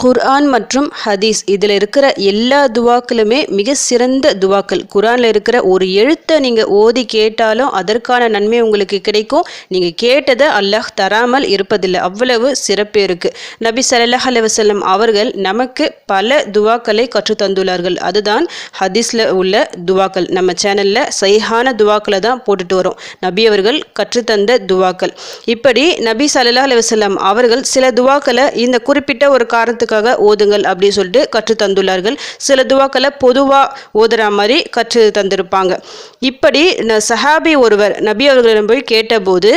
குர்ஆன் மற்றும் ஹதீஸ். இதில் இருக்கிற எல்லா துவாக்களுமே மிக சிறந்த துவாக்கள். குரானில் இருக்கிற ஒரு எழுத்தை நீங்கள் ஓதி கேட்டாலும் அதற்கான நன்மை உங்களுக்கு கிடைக்கும். நீங்கள் கேட்டதை அல்லாஹ் தராமல் இருப்பதில்லை. அவ்வளவு சிறப்பு இருக்குது நபி சல்லாஹ் அலுவலம் அவர்கள் நமக்கு பல துவாக்களை கற்றுத்தந்துள்ளார்கள் அதுதான் ஹதீஸில் உள்ள துவாக்கள். நம்ம சேனலில் சைஹான துவாக்களை தான் போட்டுட்டு வரோம். நபி அவர்கள் கற்றுத்தந்த துவாக்கள். இப்படி நபி சல்லாஹ் அலுவலம் அவர்கள் சில துவாக்களை இந்த குறிப்பிட்ட ஒரு காரணத்துக்கு காரணத்துக்காக ஓதுங்கள் அப்படின்னு சொல்லிட்டு கற்று தந்துள்ளார்கள். சில துவாக்களை பொதுவாக ஓதுற மாதிரி கற்று தந்திருப்பாங்க. இப்படி சஹாபி ஒருவர் நபி அவர்களிடம் போய் கேட்டபோது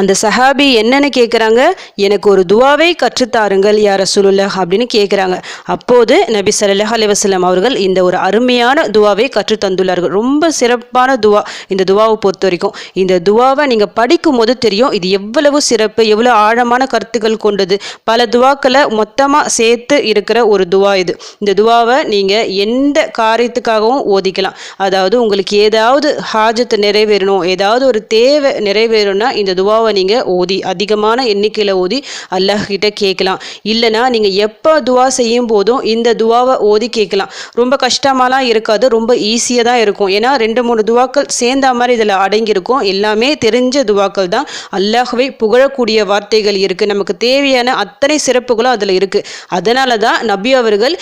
அந்த சஹாபி என்னன்னு கேட்குறாங்க எனக்கு ஒரு துவாவை கற்றுத்தாருங்கள் யார் ரசூலுல்லாஹ் அப்படின்னு கேட்குறாங்க அப்போது நபி சல்லாஹ் அலைஹி அவர்கள் இந்த ஒரு அருமையான துவாவை கற்று தந்துள்ளார்கள் ரொம்ப சிறப்பான துவா இந்த துவாவை பொறுத்த வரைக்கும் இந்த துவாவை நீங்கள் படிக்கும் போது தெரியும் இது எவ்வளவு சிறப்பு எவ்வளோ ஆழமான கருத்துக்கள் கொண்டது. பல துவாக்களை மொத்தமாக சேர்த்து இருக்கிற ஒரு துவா இது. இந்த துவாவை நீங்கள் எந்த காரியத்துக்காகவும் ஓதிக்கலாம். அதாவது உங்களுக்கு ஏதாவது ஹாஜத்து நிறைவேறணும் ஏதாவது ஒரு தேவை நிறைவேறணும்னா இந்த துவாவை நீங்கள் ஓதி அதிகமான எண்ணிக்கையில் ஓதி அல்லாஹ் கிட்ட கேட்கலாம். இல்லைனா நீங்கள் எப்போ துவா செய்யும் போதும் இந்த துவாவை ஓதி கேட்கலாம். ரொம்ப கஷ்டமாலாம் இருக்காது ரொம்ப ஈஸியாக தான் இருக்கும். ஏன்னா ரெண்டு மூணு துவாக்கள் சேர்ந்த மாதிரி இதில் அடங்கியிருக்கும். எல்லாமே தெரிஞ்ச துவாக்கள் தான். அல்லாஹ்வை புகழக்கூடிய வார்த்தைகள் இருக்குது நமக்கு தேவையான அத்தனை சிறப்புகளும் அதில் இருக்குது அதனால தான் நபி அவர்கள்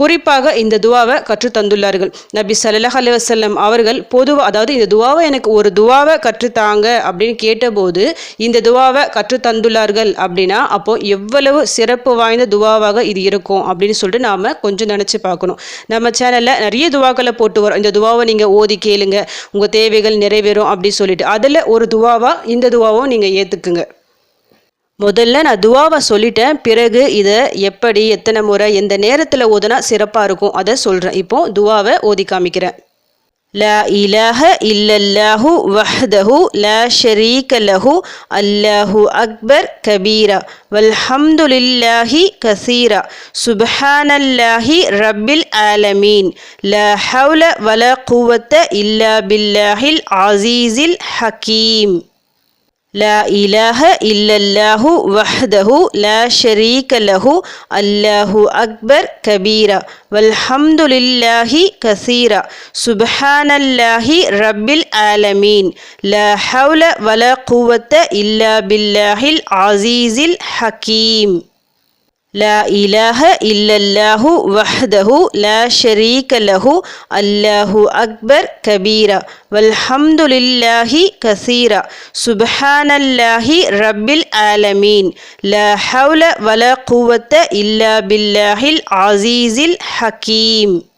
குறிப்பாக இந்த துவாவை கற்றுத் தந்துள்ளார்கள். நபி சல்லாஹ் அலைஹி வஸல்லம் அவர்கள் பொதுவாக அதாவது இந்த துவாவை எனக்கு ஒரு துவாவை கற்றுத்தாங்க அப்படின்னு கேட்டபோது இந்த துவாவை கற்றுத்தந்துள்ளார்கள் அப்படின்னா அப்போ எவ்வளவு சிறப்பு வாய்ந்த துவாவாக இது இருக்கும் அப்படின்னு சொல்லிட்டு நாம் கொஞ்சம் நினச்சி பார்க்கணும். நம்ம சேனலில் நிறைய துவாக்களை போட்டு வரோம். இந்த துவாவை நீங்கள் ஓதி கேளுங்க. உங்கள் தேவைகள் நிறைவேறும் அப்படின்னு சொல்லிட்டு. அதில் ஒரு துவாவா இந்த துவாவும் நீங்கள் ஏற்றுக்குங்க முதல்ல நான் துவாவை சொல்லிட்டேன். பிறகு இதை எப்படி எத்தனை முறை எந்த நேரத்தில் ஓதுனா சிறப்பாக இருக்கும் அதை சொல்கிறேன் இப்போ துவாவை ஓதி காமிக்கிறேன். لا إله إلا الله وحده لا شريك له الله أكبر كبيرا والحمد لله كثيرا سبحان الله رب العالمين لا حول ولا قوة إلا بالله العزيز الحكيم. لا إله إلا الله وحده لا شريك له الله أكبر كبيرا والحمد لله كثيرا سبحان الله رب العالمين لا حول ولا قوة إلا بالله العزيز الحكيم. لا إله إلا الله وحده لا شريك له الله أكبر كبيرا والحمد لله كثيرا سبحان الله رب العالمين لا حول ولا قوة إلا بالله العزيز الحكيم.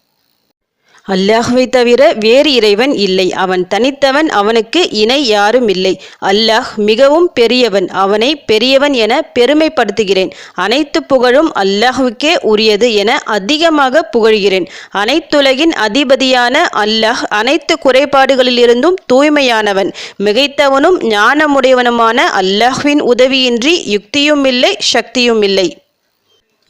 அல்லாஹ்வை தவிர வேறு இறைவன் இல்லை. அவன் தனித்தவன் அவனுக்கு இணை யாரும் இல்லை. அல்லாஹ் மிகவும் பெரியவன் அவனை பெரியவன் என பெருமைப்படுத்துகிறேன். அனைத்து புகழும் அல்லாஹ்வுக்கே உரியது என அதிகமாக புகழ்கிறேன். அனைத்துலகின் அதிபதியான அல்லாஹ் அனைத்து குறைபாடுகளிலிருந்தும் தூய்மையானவன். மிகைத்தவனும் ஞானமுடையவனுமான அல்லாஹ்வின் உதவியின்றி யுக்தியும் இல்லை சக்தியும் இல்லை.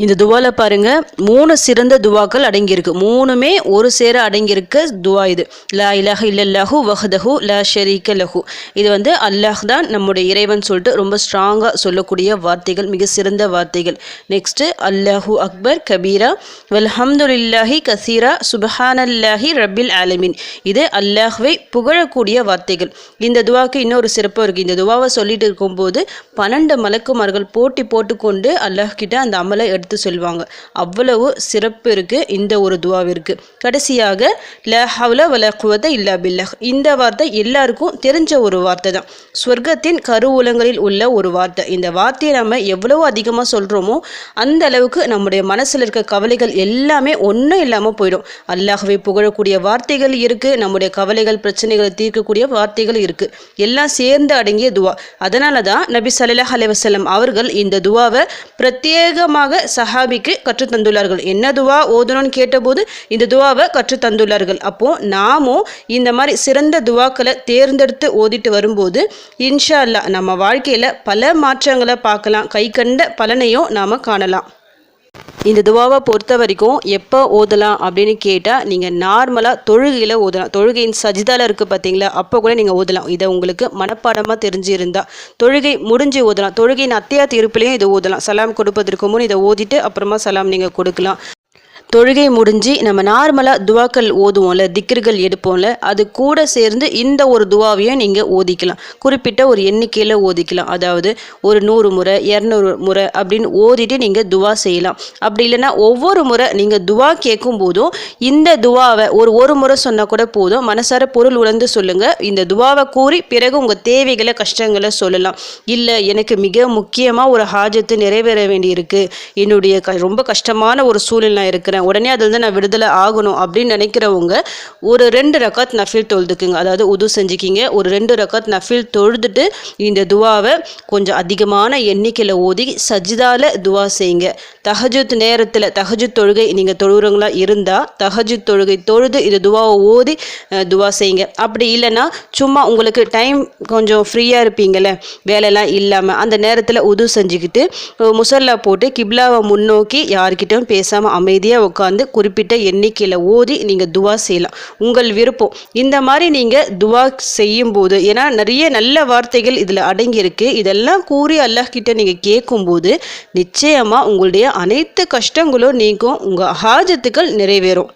இந்த துவாவில் பாருங்க மூணு சிறந்த துவாக்கள் அடங்கியிருக்கு. மூணுமே ஒரு சேர அடங்கியிருக்க துவா இது. லா இலஹ இல்லல்லாஹு வஹதஹு லா ஷரீக லஹு. இது வந்து அல்லாஹ் தான் நம்முடைய இறைவன் சொல்லிட்டு ரொம்ப ஸ்ட்ராங்காக சொல்லக்கூடிய வார்த்தைகள் மிக சிறந்த வார்த்தைகள். நெக்ஸ்ட்டு அல்லாஹு அக்பர் கபீரா. வல்ஹம்துல்லாஹி கசீரா. சுபஹானல்லாஹி ரப்பில் ஆலமீன். இது அல்லாஹ்வை புகழக்கூடிய வார்த்தைகள். இந்த துவாக்கு இன்னொரு சிறப்பு இருக்குது இந்த துவாவை சொல்லிட்டு இருக்கும்போது பன்னெண்டு மலக்குமார்கள் போட்டி போட்டுக்கொண்டு அல்லாஹ் கிட்ட அந்த அமலை எடுத்து சொல்வாங்க அவ்வளவு சிறப்பு இருக்கு இந்த ஒரு துவாவிற்கு. கடைசியாக ல ஹவ்ல வல குவத இல்லா பில்லஹ். இந்த வார்த்தை எல்லாருக்கும் தெரிஞ்ச ஒரு வார்த்தை தான். ஸ்வர்க்கத்தின் கருவூலங்களில் உள்ள ஒரு வார்த்தை. இந்த வார்த்தையை நம்ம எவ்வளவு அதிகமாக சொல்கிறோமோ அந்த அளவுக்கு நம்முடைய மனசில் இருக்க கவலைகள் எல்லாமே ஒன்றும் இல்லாமல் போயிடும். அல்லாஹ்வை புகழக்கூடிய வார்த்தைகள் இருக்குது நம்முடைய கவலைகள் பிரச்சனைகளை தீர்க்கக்கூடிய வார்த்தைகள் இருக்குது எல்லாம் சேர்ந்து அடங்கிய துவா. அதனால தான் நபி சல்லாஹ் அலைவசல்லம் அவர்கள் இந்த துவாவை பிரத்யேகமாக சஹாபிக்கு கற்றுத் தந்துள்ளார்கள் என்ன துவா ஓதணும்னு கேட்டபோது இந்த துவாவை கற்றுத் தந்துள்ளார்கள் அப்போது நாமும் இந்த மாதிரி சிறந்த துவாக்களை தேர்ந்தெடுத்து ஓதிட்டு வரும்போது இன்ஷா அல்லாஹ் நம்ம வாழ்க்கையில் பல மாற்றங்களை பார்க்கலாம். கை கண்ட பலனையும் நாம் காணலாம். இந்த துவாவை பொறுத்த வரைக்கும் எப்போ ஓதலாம் அப்படின்னு கேட்டால் நீங்கள் நார்மலாக தொழுகையில் ஓதலாம். தொழுகையின் சஜிதால இருக்குது பார்த்தீங்களா அப்போ கூட நீங்கள் ஓதலாம். இதை உங்களுக்கு மனப்பாடமாக தெரிஞ்சிருந்தா. தொழுகை முடிஞ்சு ஓதலாம். தொழுகையின் அத்தியா தீர்ப்புலையும் இதை ஓதலாம். சலாம் கொடுப்பதற்கு முன் இதை ஓதிட்டு அப்புறமா சலாம் நீங்கள் கொடுக்கலாம். தொழுகை முடிஞ்சு நம்ம நார்மலாக துவாக்கள் ஓதுவோம்ல திக்கர்கள் எடுப்போம்ல அது கூட சேர்ந்து இந்த ஒரு துவாவையும் நீங்கள் ஓதிக்கலாம். குறிப்பிட்ட ஒரு எண்ணிக்கையில் ஓதிக்கலாம். அதாவது ஒரு நூறு முறை இரநூறு முறை அப்படின்னு ஓதிட்டு நீங்கள் துவா செய்யலாம். அப்படி இல்லைன்னா ஒவ்வொரு முறை நீங்கள் துவா கேட்கும் போதும் இந்த துவாவை ஒரு ஒரு முறை சொன்னால் கூட போதும். மனசார பொருள் உணர்ந்து சொல்லுங்கள் இந்த துவாவை கூறி பிறகு உங்கள் தேவைகளை கஷ்டங்களை சொல்லலாம். இல்லை எனக்கு மிக முக்கியமாக ஒரு ஹாஜத்து நிறைவேற வேண்டியிருக்கு. என்னுடைய க ரொம்ப கஷ்டமான ஒரு சூழ்நிலை இருக்கிறேன். உடனே அதுலேருந்து நான் விடுதலை ஆகணும் அப்படின்னு நினைக்கிறவங்க ஒரு ரெண்டு ரக்காத் நஃபில் தொழுதுக்குங்க. அதாவது உது செஞ்சுக்கிங்க. ஒரு ரெண்டு ரக்காத் நஃபில் தொழுதுட்டு இந்த துவாவை கொஞ்சம் அதிகமான எண்ணிக்கையில் ஓதி சஜிதால துவா செய்யுங்க. தஹஜுத் நேரத்தில் தஹஜுத் தொழுகை நீங்கள் தொழுகிறவங்களா இருந்தால் தஹஜுத் தொழுகை தொழுது இந்த துவாவை ஓதி துவா செய்யுங்க. அப்படி இல்லைன்னா சும்மா உங்களுக்கு டைம் கொஞ்சம் ஃப்ரீயாக இருப்பீங்கள்ல வேலையெல்லாம் இல்லாமல் அந்த நேரத்தில் உது செஞ்சுக்கிட்டு முசல்லா போட்டு கிப்லாவை முன்னோக்கி யார்கிட்டயும் பேசாமல் அமைதியாக உட்காந்து குறிப்பிட்ட எண்ணிக்கையில் ஓதி நீங்கள் துவா செய்யலாம். உங்கள் விருப்பம். இந்த மாதிரி நீங்கள் துவா செய்யும்போது ஏன்னா நிறைய நல்ல வார்த்தைகள் இதில் அடங்கியிருக்கு. இதெல்லாம் கூறி அல்லாஹ்கிட்ட நீங்கள் கேட்கும்போது நிச்சயமாக உங்களுடைய அனைத்து கஷ்டங்களும் நீங்கும். உங்கள் ஹாஜத்துக்கள் நிறைவேறும்.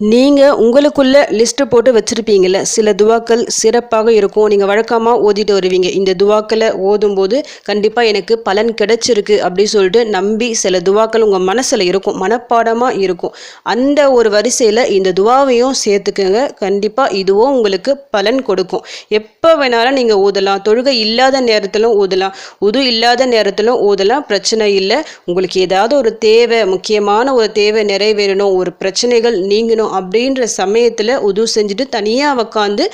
நீங்கள் உங்களுக்குள்ள லிஸ்ட்டு போட்டு வச்சுருப்பீங்கள்ல சில துவாக்கள் சிறப்பாக இருக்கும். நீங்கள் வழக்கமாக ஓதிட்டு வருவீங்க. இந்த துவாக்களை ஓதும்போது கண்டிப்பாக எனக்கு பலன் கிடைச்சிருக்கு அப்படி சொல்லிட்டு நம்பி சில துவாக்கள் உங்கள் மனசில் இருக்கும். மனப்பாடமாக இருக்கும். அந்த ஒரு வரிசையில் இந்த துவாவையும் சேர்த்துக்கங்க. கண்டிப்பாக இதுவும் உங்களுக்கு பலன் கொடுக்கும். எப்போ வேணாலும் நீங்கள் ஓதலாம். தொழுகை இல்லாத நேரத்திலும் ஓதலாம். உது இல்லாத நேரத்திலும் ஓதலாம். பிரச்சனை இல்லை. உங்களுக்கு ஏதாவது ஒரு தேவை முக்கியமான ஒரு தேவை நிறைவேறணும். ஒரு பிரச்சனைகள் நீங்கணும் அப்படின்ற சமயத்தில் உது செஞ்சுட்டு தனியாக உக்காந்து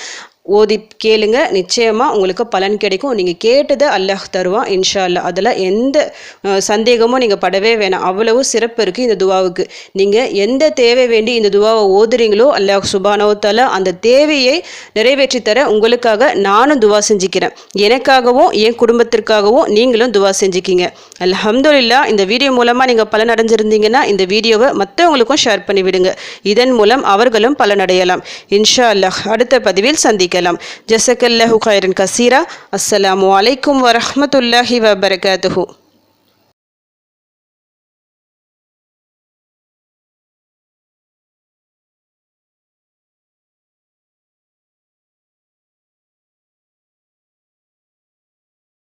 ஓதி கேளுங்க. நிச்சயமாக உங்களுக்கு பலன் கிடைக்கும். நீங்கள் கேட்டதை அல்லாஹ் தருவான் இன்ஷா அல்லாஹ் அதில் எந்த சந்தேகமும் நீங்கள் படவே வேணாம். அவ்வளவு சிறப்பு இருக்குது இந்த துவாவுக்கு. நீங்கள் எந்த தேவை வேண்டி இந்த துவாவை ஓதுறீங்களோ அல்லாஹ் சுபானவத்தால அந்த தேவையை நிறைவேற்றி தர உங்களுக்காக நானும் துவா செஞ்சுக்கிறேன். எனக்காகவும் என் குடும்பத்திற்காகவும் நீங்களும் துவா செஞ்சுக்கிங்க. அலமதுல்லா இந்த வீடியோ மூலமாக நீங்கள் பலன் அடைஞ்சிருந்தீங்கன்னா இந்த வீடியோவை மற்றவங்களுக்கும் ஷேர் பண்ணிவிடுங்க. இதன் மூலம் அவர்களும் பலனடையலாம் இன்ஷா அல்லாஹ் அடுத்த பதிவில் சந்திக்கலாம் ஜசக்கல்லஹு khairan கசீரா அஸ்ஸலாமு அலைக்கும் வரஹ்மத்துல்லாஹி வபரகாத்துஹு